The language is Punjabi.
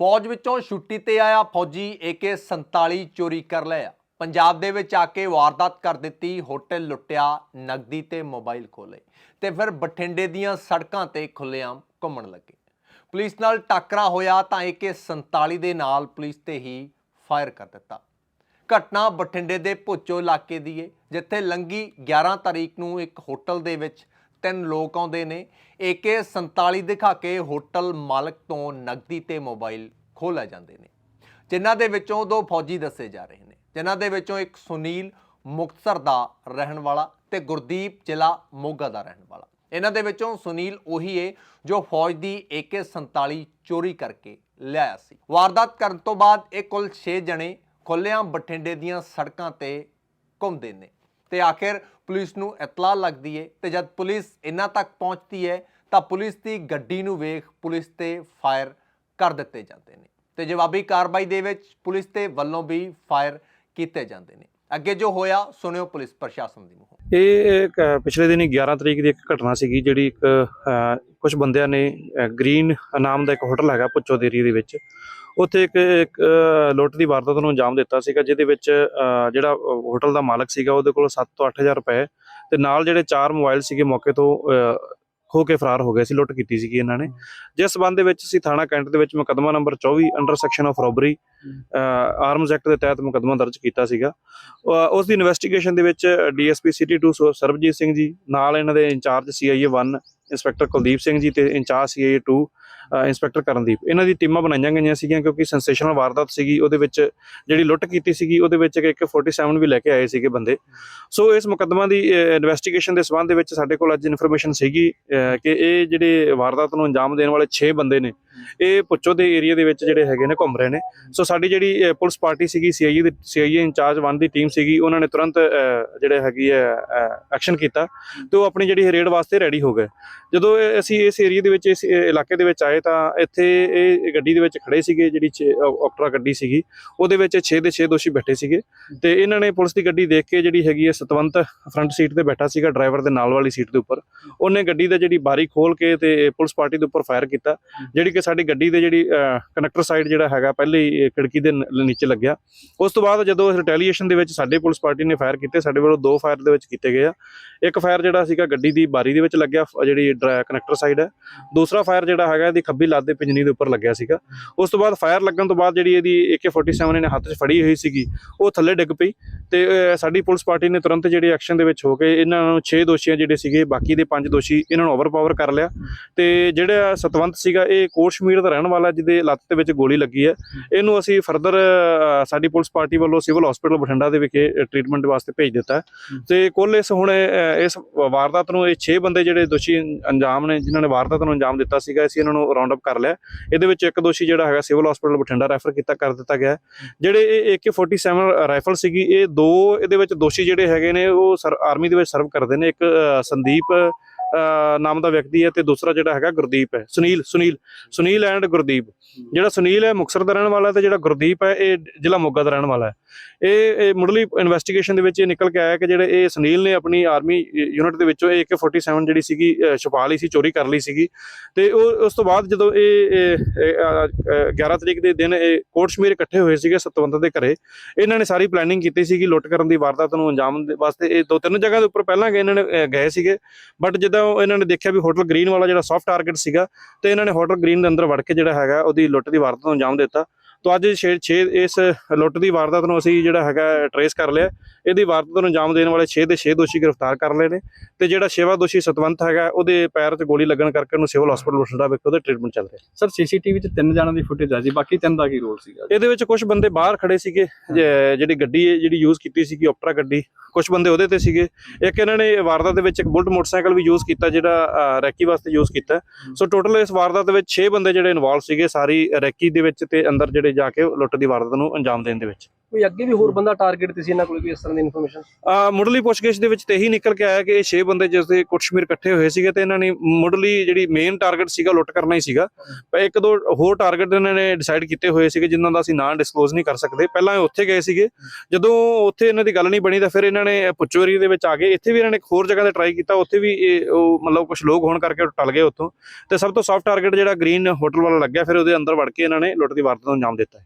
ਫੌਜ ਵਿੱਚੋਂ ਛੁੱਟੀ ਤੇ ਆਇਆ ਫੌਜੀ AK47 ਚੋਰੀ ਕਰ ਲਿਆ ਪੰਜਾਬ ਦੇ ਵਿੱਚ ਆ ਕੇ ਵਾਰਦਾਤ ਕਰ ਦਿੱਤੀ, ਹੋਟਲ ਲੁੱਟਿਆ, ਨਗਦੀ ਤੇ ਮੋਬਾਈਲ ਖੋਲੇ ਤੇ ਫਿਰ ਬਠਿੰਡੇ ਦੀਆਂ ਸੜਕਾਂ ਤੇ ਖੁੱਲੇਆਮ ਘੁੰਮਣ ਲੱਗੇ। ਪੁਲਿਸ ਨਾਲ ਟੱਕਰਾ ਹੋਇਆ ਤਾਂ AK47 ਦੇ ਨਾਲ ਪੁਲਿਸ ਤੇ ਹੀ ਫਾਇਰ ਕਰ ਦਿੱਤਾ। ਘਟਨਾ ਬਠਿੰਡੇ ਦੇ ਭੁੱਚੋ ਇਲਾਕੇ ਦੀ ਹੈ ਜਿੱਥੇ ਲੰਗੀ 11 ਤਾਰੀਖ ਨੂੰ ਇੱਕ ਹੋਟਲ ਦੇ ਵਿੱਚ ਤਿੰਨ ਲੋਕ ਆਉਂਦੇ ਨੇ। AK47 ਦਿਖਾ ਕੇ ਹੋਟਲ ਮਾਲਕ ਤੋਂ ਨਗਦੀ ਤੇ ਮੋਬਾਈਲ ਖੋਹ ਲੈ ਜਾਂਦੇ ਨੇ। ਜਿਨ੍ਹਾਂ ਦੇ ਵਿੱਚੋਂ ਦੋ ਫੌਜੀ ਦੱਸੇ ਜਾ ਰਹੇ ਨੇ। ਜਿਨ੍ਹਾਂ ਦੇ ਵਿੱਚੋਂ ਇੱਕ ਸੁਨੀਲ ਮੁਕਤਸਰ ਦਾ ਰਹਿਣ ਵਾਲਾ ਤੇ ਗੁਰਦੀਪ ਜ਼ਿਲ੍ਹਾ ਮੋਗਾ ਦਾ ਰਹਿਣ ਵਾਲਾ। ਇਹਨਾਂ ਦੇ ਵਿੱਚੋਂ ਸੁਨੀਲ ਉਹੀ ਏ ਜੋ ਫੌਜ ਦੀ AK47 ਚੋਰੀ ਕਰਕੇ ਲਿਆਇਆ ਸੀ। ਵਾਰਦਾਤ ਕਰਨ ਤੋਂ ਬਾਅਦ ਇਹ ਕੁੱਲ 6 ਜਣੇ ਖੁੱਲਿਆਂ ਬਠਿੰਡੇ ਦੀਆਂ ਸੜਕਾਂ ਤੇ ਘੁੰਮਦੇ ਨੇ। ਤੇ ਆਖਿਰ ਪੁਲਿਸ ਨੂੰ ਇਤਲਾਹ ਲੱਗਦੀ ਏ ਤੇ ਜਦ ਪੁਲਿਸ ਇਹਨਾਂ ਤੱਕ ਪਹੁੰਚਦੀ ਹੈ ਤਾਂ ਪੁਲਿਸ ਦੀ ਗੱਡੀ ਨੂੰ ਵੇਖ ਪੁਲਿਸ ਤੇ ਫਾਇਰ ਕਰ ਦਿੱਤੇ ਜਾਂਦੇ ਨੇ ਤੇ ਜਵਾਬੀ ਕਾਰਵਾਈ ਦੇ ਵਿੱਚ ਪੁਲਿਸ ਤੇ ਵੱਲੋਂ ਵੀ ਫਾਇਰ ਕੀਤੇ ਜਾਂਦੇ ਨੇ। ਅੱਗੇ ਜੋ ਹੋਇਆ ਸੁਣਿਓ ਪੁਲਿਸ ਪ੍ਰਸ਼ਾਸਨ ਦੀ ਮੂੰਹੋਂ। ਇਹ ਇੱਕ, ਪਿਛਲੇ ਦਿਨੀ 11 ਤਰੀਕ ਦੀ ਇੱਕ ਘਟਨਾ ਸੀਗੀ ਜਿਹੜੀ ਇੱਕ ਕੁਝ ਬੰਦਿਆਂ ਨੇ ਗ੍ਰੀਨ ਨਾਮ ਦਾ ਇੱਕ ਹੋਟਲ ਹੈਗਾ ਪੁੱਚੋ ਦੇਰੀ ਦੇ ਵਿੱਚ। ਉੱਥੇ ਇੱਕ ਇੱਕ, ਲੁੱਟ ਦੀ ਵਾਰਦਾਤ ਨੂੰ ਅੰਜਾਮ ਦਿੱਤਾ ਸੀਗਾ ਜਿਹਦੇ ਵਿੱਚ ਜਿਹੜਾ ਹੋਟਲ ਦਾ ਮਾਲਕ ਸੀਗਾ ਉਹਦੇ ਕੋਲ 7 ਤੋਂ 8000 ਰੁਪਏ ਤੇ ਨਾਲ ਜਿਹੜੇ ਚਾਰ ਮੋਬਾਈਲ ਸੀਗੇ ਮੌਕੇ ਤੋਂ ਖੋ ਕੇ ਫਰਾਰ ਹੋ ਗਏ ਸੀ ਲੁੱਟ ਕੀਤੀ ਸੀਗੀ ਇਹਨਾਂ ਨੇ। ਜਿਸ ਸਬੰਧ ਦੇ ਵਿੱਚ ਅਸੀਂ ਥਾਣਾ ਕੈਂਟ ਦੇ ਵਿੱਚ ਮੁਕੱਦਮਾ number 24 under section of robbery arms act ਦੇ ਤਹਿਤ ਮੁਕੱਦਮਾ ਦਰਜ ਕੀਤਾ ਸੀਗਾ। ਉਸ ਦੀ ਇਨਵੈਸਟੀਗੇਸ਼ਨ ਦੇ ਵਿੱਚ ਡੀਐਸਪੀ ਸਿਟੀ 2 ਸ- ਸਰਬਜੀਤ ਸਿੰਘ ਜੀ ਨਾਲ ਇਹਨਾਂ ਦੇ incharge CIA 1 inspector Kuldeep Singh ji ਤੇ ਇੰਚਾਰਜ ਸੀਆਈਏ 2 ਅ, ਇੰਸਪੈਕਟਰ ਕਰਨਦੀਪ। ਇਹਨਾਂ ਦੀ ਟੀਮਾਂ ਬਣਾਈਆਂ ਗਈਆਂ ਸੀਗੀਆਂ ਕਿਉਂਕਿ ਸੈਂਸੇਸ਼ਨਲ ਵਾਰਦਾਤ ਸੀਗੀ, ਉਹਦੇ ਵਿੱਚ ਜਿਹੜੀ ਲੁੱਟ ਕੀਤੀ ਸੀਗੀ, ਉਹਦੇ ਵਿੱਚ ਇੱਕ 47 ਵੀ ਲੈ ਕੇ ਆਏ ਸੀਗੇ ਬੰਦੇ। ਸੋ ਇਸ ਮੁਕੱਦਮਾ ਦੀ ਇਨਵੈਸਟੀਗੇਸ਼ਨ ਦੇ ਸਬੰਧ ਦੇ ਵਿੱਚ ਸਾਡੇ ਕੋਲ ਅੱਜ ਇਨਫੋਰਮੇਸ਼ਨ ਸੀਗੀ ਕਿ ਇਹ ਜਿਹੜੇ ਵਾਰਦਾਤ ਨੂੰ ਅੰਜਾਮ ਦੇਣ ਵਾਲੇ 6 ਬੰਦੇ ਨੇ ਇਹ ਪੁੱਛੋ ਦੇ ਏਰੀਆ ਦੇ ਵਿੱਚ ਜਿਹੜੇ ਹੈਗੇ ਨੇ, ਘੁੰਮ ਰਹੇ ਨੇ। ਸੋ ਸਾਡੀ ਜਿਹੜੀ ਪੁਲਿਸ ਪਾਰਟੀ ਸੀਗੀ ਸੀਆਈਏ ਦੀ ਸੀਆਈਏ ਇੰਚਾਰਜ 1 ਦੀ ਟੀਮ ਸੀਗੀ, ਉਹਨਾਂ ਨੇ ਤੁਰੰਤ ਜਿਹੜੇ ਹੈਗੀ ਹੈ ਐਕਸ਼ਨ ਕੀਤਾ ਤੇ ਉਹ ਆਪਣੀ ਜਿਹੜੀ ਰੇਡ ਵਾਸਤੇ ਰੈਡੀ ਹੋ ਗਏ। ਜਦੋਂ ਅਸੀਂ ਇਸ ਏਰੀਆ ਦੇ ਵਿੱਚ, ਇਸ ਇਲਾਕੇ ਦੇ ਵਿੱਚ ਆਏ ਤਾਂ ਇੱਥੇ ਇਹ ਗੱਡੀ ਦੇ ਵਿੱਚ ਖੜੇ ਸੀਗੇ, ਜਿਹੜੀ ਆਕਟਰਾ ਗੱਡੀ ਸੀਗੀ, ਉਹਦੇ ਵਿੱਚ 6 ਦੇ 6 ਦੋਸ਼ੀ ਬੈਠੇ ਸੀਗੇ ਤੇ ਇਹਨਾਂ ਨੇ ਪੁਲਿਸ ਦੀ ਗੱਡੀ ਦੇਖ ਕੇ ਜਿਹੜੀ ਹੈਗੀ ਹੈ, ਸਤਵੰਤ ਫਰੰਟ ਸੀਟ ਤੇ ਬੈਠਾ ਸੀਗਾ, ਡਰਾਈਵਰ ਦੇ ਨਾਲ ਵਾਲੀ ਸੀਟ ਦੇ ਉੱਪਰ। ਉਹਨੇ ਗੱਡੀ ਦਾ ਜਿਹੜੀ ਬਾਰੀ ਖੋਲ ਕੇ ਤੇ ਪੁਲਿਸ ਪਾਰਟੀ ਦੇ ਉੱਪਰ ਫਾਇਰ ਕੀਤਾ, ਜਿਹੜੀ ਕਿ ਸਾਡੀ ਗੱਡੀ ਦੇ ਜਿਹੜੀ ਕਨੈਕਟਰ ਸਾਈਡ ਜਿਹੜਾ ਹੈਗਾ, ਪਹਿਲੇ ਖਿੜਕੀ ਦੇ ਨੀਚੇ ਲੱਗਿਆ। ਉਸ ਤੋਂ ਬਾਅਦ ਜਦੋਂ ਰਿਟੈਲੀਏਸ਼ਨ ਦੇ ਵਿੱਚ ਸਾਡੇ ਪੁਲਿਸ ਪਾਰਟੀ ਨੇ ਫਾਇਰ ਕੀਤੇ, ਸਾਡੇ ਵੱਲੋਂ ਦੋ ਫਾਇਰ ਦੇ ਵਿੱਚ ਕੀਤੇ ਗਏ ਆ। ਇੱਕ ਫਾਇਰ ਜਿਹੜਾ ਸੀਗਾ ਗੱਡੀ ਦੀ ਬਾਰੀ ਦੇ ਵਿੱਚ ਲੱਗਿਆ ਫ- ਜਿਹੜੀ ਕਨੈਕਟਰ ਸਾਈਡ ਹੈ। ਦੂਸਰਾ ਫਾਇਰ ਜਿਹੜਾ ਹੈਗਾ, ਇਹਦੀ ਖੱਬੀ ਲੱਤ ਦੇ ਪਿੰਜਨੀ ਦੇ ਉੱਪਰ ਲੱਗਿਆ ਸੀਗਾ। ਉਸ ਤੋਂ ਬਾਅਦ ਫਾਇਰ ਲੱਗਣ ਤੋਂ ਬਾਅਦ ਜਿਹੜੀ ਇਹਦੀ AK47 ਇਹਨੇ ਹੱਥ 'ਚ ਫੜੀ ਹੋਈ ਸੀਗੀ, ਉਹ ਥੱਲੇ ਡਿੱਗ ਪਈ। ਤੇ ਸਾਡੀ ਪੁਲਿਸ ਪਾਰਟੀ ਨੇ ਤੁਰੰਤ ਜਿਹੜੇ ਐਕਸ਼ਨ ਦੇ ਵਿੱਚ ਹੋ ਕੇ ਇਹਨਾਂ ਨੂੰ 6 ਦੋਸ਼ੀਆਂ ਜਿਹੜੇ ਸੀਗੇ, ਬਾਕੀ ਦੇ 5 ਦੋਸ਼ੀ ਇਹਨਾਂ ਨੂੰ ਓਵਰਪਾਵਰ ਕਰ ਲਿਆ। ਤੇ ਜਿਹੜਾ ਸਤਵੰਤ ਸੀਗਾ, ਇਹ ਕੋਟਸ਼ਮੀਰ ਦਾ ਰਹਿਣ ਵਾਲਾ, ਜਿਹਦੇ ਲੱਤ ਦੇ ਵਿੱਚ ਗੋਲੀ ਲੱਗੀ ਹੈ। ਇਹਨੂੰ ਅਸੀਂ ਫਰਦਰ ਸਾਡੀ ਪੁਲਿਸ ਪਾਰਟੀ ਵੱਲੋਂ ਸਿਵਲ ਹਸਪੀਟਲ ਬਠਿੰਡਾ ਦੇ ਵਿਖੇ ਟ੍ਰੀਟਮੈਂਟ ਵਾਸਤੇ ਭੇਜ ਦਿੱਤਾ ਹੈ। ਤੇ ਕੁੱਲ ਇਸ ਹੁਣ ਇਸ ਵਾਰਦਾਤ ਨੂੰ ਇਹ 6 ਬੰਦੇ ਜਿਹੜੇ ਦੋਸ਼ੀ ਅੰਜਾਮ ਨੇ, ਜਿਨ੍ਹਾਂ ਨੇ ਵਾਰਦਾਤ ਨੂੰ ਅੰਜਾਮ ਦਿੱਤਾ ਸੀਗਾ, ਅਸੀਂ ਇਹਨਾਂ ਨੂੰ ਰਾਉਂਡ ਅਪ ਕਰ ਲਿਆ ਇਹਦੇ ਵਿੱਚ ਇੱਕ ਦੋਸ਼ੀ ਜਿਹੜਾ ਹੈਗਾ ਸਿਵਲ ਹਸਪੀਟਲ ਬਠਿੰਡਾ ਰੈਫਰ ਕੀਤਾ, ਕਰ ਦਿੱਤਾ ਗਿਆ ਜਿਹੜੇ ਇਹ AK47 ਰਾਈਫਲ ਸੀਗੀ, ਇਹ ਦੋ ਇਹਦੇ ਵਿੱਚ ਦੋਸ਼ੀ ਜਿਹੜੇ ਹੈਗੇ ਨੇ, ਉਹ ਸਰ, ਆਰਮੀ ਦੇ ਵਿੱਚ ਸਰਵ ਕਰਦੇ ਨੇ। ਇੱਕ ਸੰਦੀਪ ਨਾਮ ਦਾ ਵਿਅਕਤੀ ਹੈ ਤੇ ਦੂਸਰਾ ਜਿਹੜਾ ਹੈਗਾ ਗੁਰਦੀਪ ਹੈ ਸੁਨੀਲ ਸੁਨੀਲ ਸੁਨੀਲ ਐਂਡ ਗੁਰਦੀਪ। ਜਿਹੜਾ ਸੁਨੀਲ ਹੈ ਮੁਕਤਸਰ ਦਾ ਰਹਿਣ ਵਾਲਾ ਤੇ ਜਿਹੜਾ ਗੁਰਦੀਪ ਹੈ ਇਹ ਜ਼ਿਲ੍ਹਾ ਮੋਗਾ ਦਾ ਰਹਿਣ ਵਾਲਾ ਹੈ। ਇਹ ਮੁੱਢਲੀ ਇਨਵੈਸਟੀਗੇਸ਼ਨ ਦੇ ਵਿੱਚ ਇਹ ਨਿਕਲ ਕੇ ਆਇਆ ਕਿ ਜਿਹੜੇ ਇਹ ਸੁਨੀਲ ਨੇ ਆਪਣੀ ਆਰਮੀ ਯੂਨਿਟ ਦੇ ਵਿੱਚੋਂ ਇਹ AK47 ਜਿਹੜੀ ਸੀਗੀ ਅਹ, ਛੁਪਾ ਲਈ ਸੀ ਚੋਰੀ ਕਰ ਲਈ ਸੀਗੀ। ਤੇ ਉਹ ਉਸ ਤੋਂ ਬਾਅਦ ਜਦੋਂ ਇਹ ਇਹ, 11 ਤਰੀਕ ਦੇ ਦਿਨ ਇਹ ਕੋਟਸ਼ਮੀਰ ਇਕੱਠੇ ਹੋਏ ਸੀਗੇ ਸਤਵੰਤ ਦੇ ਘਰੇ ਇਹਨਾਂ ਨੇ ਸਾਰੀ ਪਲੈਨਿੰਗ ਕੀਤੀ ਸੀਗੀ ਲੁੱਟ ਕਰਨ ਦੀ ਵਾਰਦਾਤ ਨੂੰ ਅੰਜਾਮ ਦੇ ਵਾਸਤੇ। ਇਹ ਦੋ ਤਿੰਨ ਜਗ੍ਹਾ ਦੇ ਉੱਪਰ ਪਹਿਲਾਂ ਗਏ ਇਹਨਾਂ ਨੇ ਗਏ ਸੀਗੇ। ਬਟ ਜਿੱਦਾਂ ਇਹਨਾਂ ਨੇ ਦੇਖਿਆ ਵੀ ਹੋਟਲ ਗ੍ਰੀਨ ਵਾਲਾ ਜਿਹੜਾ ਸੌਫਟ ਟਾਰਗੇਟ ਸੀਗਾ ਤੇ ਇਹਨਾਂ ਨੇ ਹੋਟਲ ਗ੍ਰੀਨ ਦੇ ਅੰਦਰ ਵੜ ਕੇ ਜਿਹੜਾ ਹੈਗਾ ਉਹਦੀ ਲੁੱਟ ਦੀ ਵਾਰਦਾਤ ਨੂੰ ਅੰਜਾਮ ਦਿੱਤਾ। ਤੋਂ ਅੱਜ 6 6 ਇਸ ਲੁੱਟ ਦੀ ਵਾਰਦਾਤ ਨੂੰ ਅਸੀਂ ਜਿਹੜਾ ਹੈਗਾ ਟਰੇਸ ਕਰ ਲਿਆ। ਇਹਦੀ ਵਾਰਦਾਤ ਨੂੰ ਅੰਜਾਮ ਦੇਣ ਵਾਲੇ 6 ਦੇ 6 ਦੋਸ਼ੀ ਗ੍ਰਿਫਤਾਰ ਕਰ ਲਏ ਨੇ ਤੇ ਜਿਹੜਾ ਛੇਵਾਂ ਦੋਸ਼ੀ ਸਤਵੰਤ ਹੈਗਾ ਉਹਦੇ ਪੈਰ 'ਚ ਗੋਲੀ ਲੱਗਣ ਕਰਕੇ ਉਹਨੂੰ ਸਿਵਲ ਹਸਪੀਟਲ ਬਠਿੰਡਾ ਵਿਖੇ ਉਹਦਾ ਟ੍ਰੀਟਮੈਂਟ ਚੱਲ ਰਿਹਾ। ਸਰ ਸੀਸੀਟੀਵੀ 'ਚ ਤਿੰਨ ਜਣਾਂ ਦੀ ਫੁਟੇਜ ਆ ਜੀ ਬਾਕੀ ਤਿੰਨ ਦਾ ਕੀ ਰੋਲ ਸੀਗਾ ਇਹਦੇ ਵਿੱਚ ਕੁਝ ਬੰਦੇ ਬਾਹਰ ਖੜੇ ਸੀਗੇ ਜਿਹੜੀ ਗੱਡੀ ਹੈ ਜਿਹੜੀ ਯੂਜ਼ ਕੀਤੀ ਸੀਗੀ ਆਪਟਰਾ ਗੱਡੀ ਕੁਝ ਬੰਦੇ ਉਹਦੇ ਤੇ ਸੀਗੇ। ਇੱਕ ਇਹਨਾਂ ਨੇ ਵਾਰਦਾਤ ਦੇ ਵਿੱਚ ਇੱਕ ਬੁਲਟ ਮੋਟਰਸਾਈਕਲ ਵੀ ਯੂਜ਼ ਕੀਤਾ ਜਿਹੜਾ ਰੈਕੀ ਵਾਸਤੇ ਯੂਜ਼ ਕੀਤਾ। ਸੋ ਟੋਟਲ ਇਸ ਵਾਰਦਾਤ ਦੇ ਵਿੱਚ 6 ਬੰਦੇ ਜਿਹੜੇ ਇਨਵੋਲਵ ਸੀਗੇ ਸਾਰੀ ਰੈਕੀ ਦੇ ਵਿੱਚ ਤੇ ਅੰਦਰ ਜਿਹੜੇ ਜਾ ਕੇ ਲੁੱਟ ਦੀ ਵਾਰਦਾਤ ਨੂੰ ਅੰਜਾਮ ਦੇਣ ਦੇ ਵਿੱਚ। ਕੋਈ ਅੱਗੇ ਵੀ ਹੋਰ ਬੰਦਾ ਟਾਰਗੇਟ ਤੇ ਸੀ ਇਹਨਾਂ ਕੋਲ ਕੋਈ ਇਸ ਤਰ੍ਹਾਂ ਦੀ ਇਨਫੋਰਮੇਸ਼ਨ ਅਹ ਮੁੱਢਲੀ ਪੁੱਛਗਿੱਛ ਦੇ ਵਿੱਚ ਤੇ ਇਹੀ ਨਿਕਲ ਕੇ ਆਇਆ ਕਿ ਇਹ 6 ਬੰਦੇ ਜਿਸ ਦੇ ਕੁਸ਼ਮੀਰ ਇਕੱਠੇ ਹੋਏ ਸੀਗੇ ਤੇ ਇਹਨਾਂ ਨੇ ਮੁੱਢਲੀ ਜਿਹੜੀ ਮੇਨ ਟਾਰਗੇਟ ਸੀਗਾ ਲੁੱਟ ਕਰਨਾ ਹੀ ਸੀਗਾ। ਪਰ ਇੱਕ ਦੋ ਹੋਰ ਟਾਰਗੇਟ ਇਹਨਾਂ ਨੇ ਡਿਸਾਈਡ ਕੀਤੇ ਹੋਏ ਸੀਗੇ ਜਿਨ੍ਹਾਂ ਦਾ ਅਸੀਂ ਨਾਂ ਡਿਸਕਲੋਜ਼ ਨਹੀਂ ਕਰ ਸਕਦੇ। ਪਹਿਲਾਂ ਇਹ ਉੱਥੇ ਗਏ ਸੀਗੇ। ਜਦੋਂ ਉੱਥੇ ਇਹਨਾਂ ਦੀ ਗੱਲ ਨਹੀਂ ਬਣੀ ਤਾਂ ਫਿਰ ਇਹਨਾਂ ਨੇ ਪੁੱਚੋਰੀ ਦੇ ਵਿੱਚ ਆ ਗਏ। ਇੱਥੇ ਵੀ ਇਹਨਾਂ ਨੇ ਹੋਰ ਜਗ੍ਹਾ ਤੇ ਟਰਾਈ ਕੀਤਾ। ਉੱਥੇ ਵੀ ਇਹ ਉਹ ਮਤਲਬ ਕੁਝ ਲੋਕ ਹੋਣ ਕਰਕੇ ਟਲ ਗਏ ਉੱਥੋਂ। ਤੇ ਸਭ ਤੋਂ ਸੌਫਟ ਟਾਰਗੇਟ ਜਿਹੜਾ ਗ੍ਰੀਨ ਹੋਟਲ ਵਾਲਾ ਲੱਗਿਆ, ਫਿਰ ਉਹਦੇ ਅੰਦਰ ਵੜ ਕੇ ਇਹਨਾਂ ਨੇ ਲੁੱਟ ਦੀ ਵਾਰਦਾਤ ਨੂੰ ਅੰਜਾਮ ਦਿੱਤਾ।